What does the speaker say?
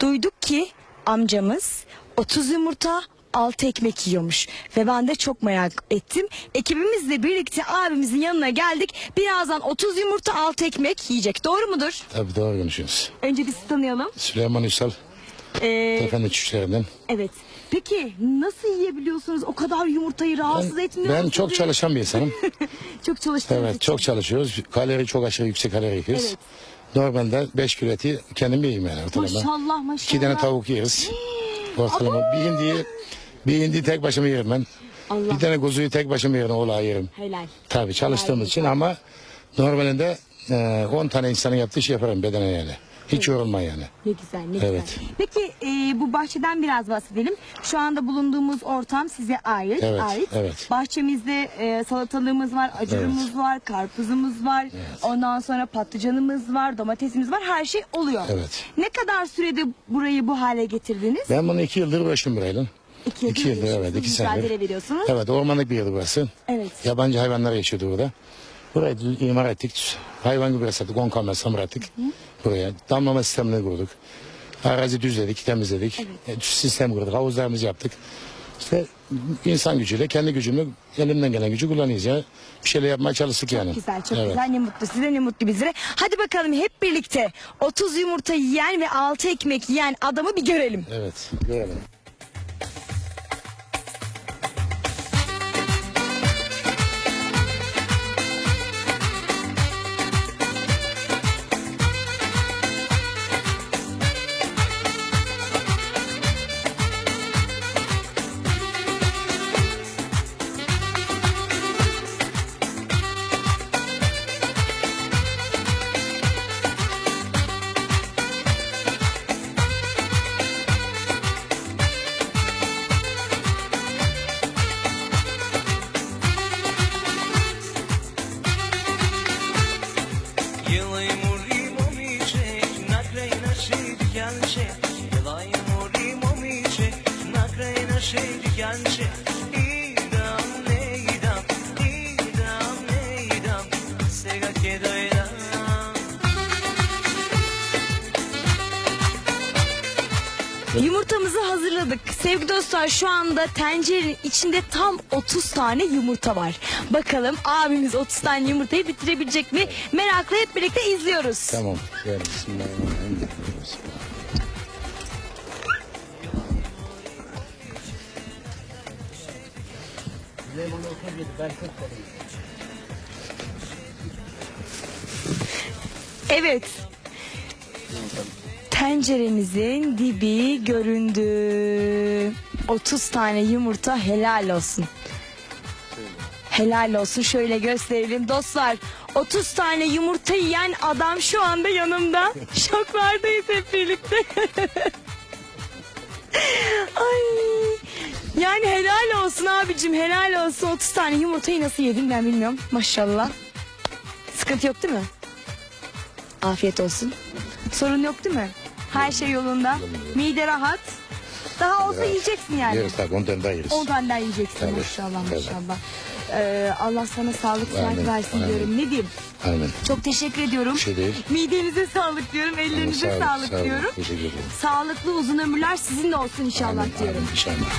duyduk ki amcamız 30 yumurta 6 ekmek yiyormuş ve ben de çok merak ettim. Ekibimizle birlikte abimizin yanına geldik. Birazdan 30 yumurta 6 ekmek yiyecek. Doğru mudur? Tabii doğru konuşuyorsunuz. Önce biz tanıyalım. Süleyman Üsal, Ee, efendi çiftçilerinden. evet. Peki nasıl yiyebiliyorsunuz? O kadar yumurtayı rahatsız etmiyor Ben musunuz? çok çalışan bir insanım. Çok çalıştığınız evet için. çok çalışıyoruz. Kalori çok aşırı yüksek kalori yiyoruz. Evet. Normalde 5 kilo eti kendim yiyeyim yani ortalama. Maşallah maşallah. İki tane tavuk yeriz. ortalama. Bir indiği, bir indiği tek başıma yerim ben. Allah. Bir tane kuzuyu tek başıma yerim, oğlağı yerim. Helal. Tabii çalıştığımız Helal. için ama normalinde e, 10 tane insanın yaptığı şey yaparım bedene yani. Hiç yorulma yani. Ne güzel ne Evet. güzel. Peki e, bu bahçeden biraz bahsedelim. Şu anda bulunduğumuz ortam size ait. Evet, ait. evet. Bahçemizde e, salatalığımız var, acırımız var, karpuzumuz var. Ondan sonra patlıcanımız var, domatesimiz var. Her şey oluyor. Evet. Ne kadar sürede burayı bu hale getirdiniz? Ben bunu iki yıldır uğraştım burayla. İki yıldır İki yıldır evet uğraşıyorsunuz, iki senedir. mücadele veriyorsunuz. Evet ormanlık bir yer burası. Evet. Yabancı hayvanlar yaşıyordu burada. Burayı düz- imar ettik. Hayvan gübre sattık. 10 kamera samur ettik. Buraya. Damlama sistemini kurduk. Arazi düzledik, temizledik. E, Sistem kurduk. Havuzlarımızı yaptık. İşte insan gücüyle, kendi gücümü, elimden gelen gücü kullanıyoruz ya. Bir şeyler yapmaya çalıştık yani. Güzel çok Evet. güzel ne mutlu size ne mutlu bizlere. Hadi bakalım hep birlikte 30 yumurta yiyen ve 6 ekmek yiyen adamı bir görelim. Evet. Görelim. Yılay muri momice, nakraj naszej djancze. Yılay muri momice, nakraj naszej djancze. İdam ne idam, idam ne idam, sega kedoydam. Yumurtamızı hazırladık. Sevgili dostlar şu anda tencerenin içinde tam 30 tane yumurta var. Bakalım abimiz 30 tane yumurtayı bitirebilecek mi? Merakla hep birlikte izliyoruz. Tamam. Bismillahirrahmanirrahim. Evet. Tenceremizin dibi göründü. 30 tane yumurta helal olsun. Helal olsun şöyle gösterelim dostlar. 30 tane yumurta yiyen adam şu anda yanımda. Şoklardayız hep birlikte. Ay. Yani helal olsun abicim helal olsun. 30 tane yumurtayı nasıl yedin ben bilmiyorum. Maşallah. Sıkıntı yok değil mi? Afiyet olsun. Sorun yok değil mi? Her şey yolunda. Mide rahat. Daha olsa yiyeceksin yani. Yeriz tabii. 10 tane daha yeriz. 10 tane daha yiyeceksin Tabii, maşallah tabii. maşallah. Ee, Allah sana sağlık sıhhat Amin, versin amin. diyorum. Ne diyeyim? Amin. Çok teşekkür ediyorum. Bir şey değil. Midenize sağlık diyorum. Ellerinize sağlık sağ olun. diyorum. Teşekkür ederim. Sağlıklı uzun ömürler sizin de olsun inşallah Amin, diyorum. amin, inşallah.